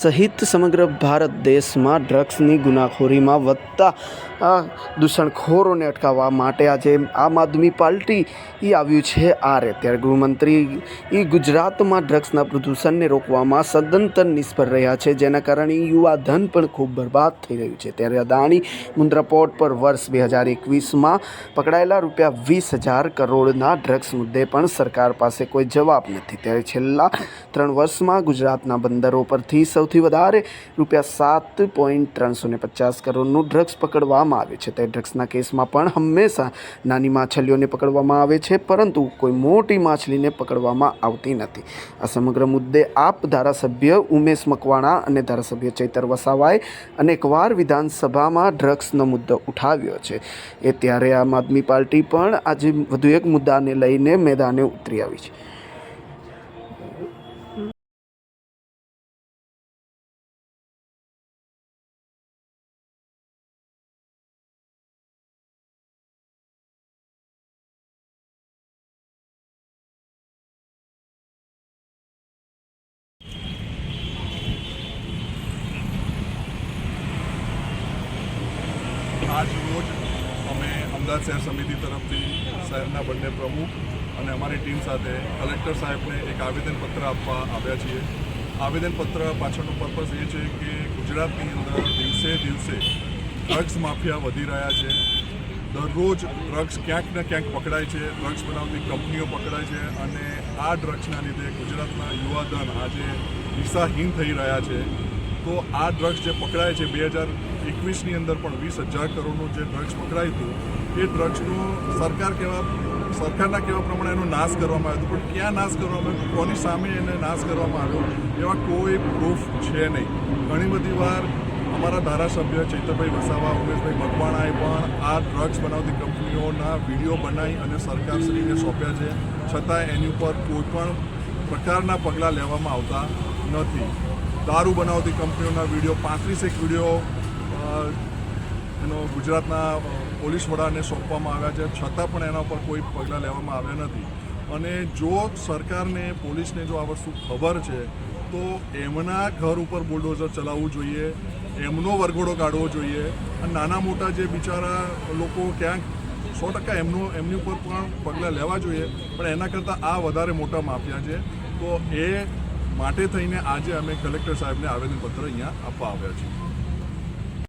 સહિત સમગ્ર ભારત દેશમાં ડ્રગ્સની ગુનાખોરીમાં વધતા દૂષણખોરોને અટકાવવા માટે આજે આમ આદમી પાર્ટી એ આવ્યું છે આરે. ત્યારે ગૃહમંત્રી એ ગુજરાતમાં ડ્રગ્સના પ્રદૂષણને રોકવામાં સદંતર નિષ્ફળ રહ્યા છે, જેના કારણે યુવા ધન પણ ખૂબ બરબાદ થઈ રહ્યું છે. ત્યારે અદાણી મુન્દ્રા પોર્ટ પર વર્ષ બે હજાર એકવીસમાં પકડાયેલા રૂપિયા વીસ હજાર કરોડના ડ્રગ્સ મુદ્દે પણ સરકાર પાસે કોઈ જવાબ નથી. ત્યારે છેલ્લા ત્રણ વર્ષમાં ગુજરાતના બંદરો પરથી સૌથી વધારે રૂપિયા સાત પોઈન્ટ ત્રણસો ને પચાસ કરોડનું ડ્રગ્સ પકડવામાં આવે છે. તે ડ્રગ્સના કેસમાં પણ હંમેશા નાની માછલીઓને પકડવામાં આવે છે, પરંતુ કોઈ મોટી માછલીને પકડવામાં આવતી નથી. આ સમગ્ર મુદ્દે આપ ધારાસભ્ય ઉમેશ મકવાણા અને ધારાસભ્ય ચૈતર વસાવાએ અનેકવાર વિધાનસભામાં ડ્રગ્સનો મુદ્દો ઉઠાવ્યો છે. એ ત્યારે આમ આદમી પાર્ટી પણ આજે વધુ એક મુદ્દાને લઈને મેદાને ઉતરી આવી છે. આજ રોજ અમે અમદાવાદ શહેર સમિતિ તરફથી શહેરના બંને પ્રમુખ અને અમારી ટીમ સાથે કલેક્ટર સાહેબને એક આવેદનપત્ર આપવા આવ્યા છીએ. આવેદનપત્ર પાછળનો પર્પઝ એ છે કે ગુજરાતની અંદર દિવસે દિવસે ડ્રગ્સ માફિયા વધી રહ્યા છે. દરરોજ ડ્રગ્સ ક્યાંક ને ક્યાંક પકડાય છે, ડ્રગ્સ બનાવતી કંપનીઓ પકડાય છે અને આ ડ્રગ્સના લીધે ગુજરાતના યુવાધન આજે દિશાહીન થઈ રહ્યા છે. તો આ ડ્રગ્સ જે પકડાય છે બે હજાર એકવીસની અંદર પણ વીસ હજાર કરોડનું જે ડ્રગ્સ પકડાયું હતું, એ ડ્રગ્સનું સરકાર કેવા, સરકારના કહેવા પ્રમાણે એનો નાશ કરવામાં આવ્યો હતો? પણ ક્યાં નાશ કરવામાં આવ્યો? કોની સામે એને નાશ કરવામાં આવ્યો? એવા કોઈ પ્રૂફ છે નહીં. ઘણી બધી વાર અમારા ધારાસભ્ય ચૈતરભાઈ વસાવા, ઉમેશભાઈ મકવાણાએ પણ આ ડ્રગ્સ બનાવતી કંપનીઓના વીડિયો બનાવી અને સરકારશ્રીને સોંપ્યા છે. છતાં એની ઉપર કોઈ પણ પ્રકારના પગલાં લેવામાં આવતા નથી. દારૂ બનાવતી કંપનીઓના વીડિયો, પાંત્રીસેક વીડિયો એનો ગુજરાતના પોલીસ વડાને સોંપવામાં આવ્યા છે. છતાં પણ એના ઉપર કોઈ પગલાં લેવામાં આવ્યા નથી. અને જો સરકારને, પોલીસને જો આ વસ્તુ ખબર છે, તો એમના ઘર ઉપર બુલડોઝર ચલાવવું જોઈએ, એમનો વરઘોડો કાઢવો જોઈએ. અને નાના મોટા જે બિચારા લોકો ક્યાંક સો ટકા એમનું, એમની ઉપર પણ પગલાં લેવા જોઈએ, પણ એના કરતાં આ વધારે મોટા માફિયા છે. તો એ માટે થઈને આજે અમે કલેક્ટર સાહેબને આવેદનપત્ર અહીંયા આપવા આવ્યા છીએ.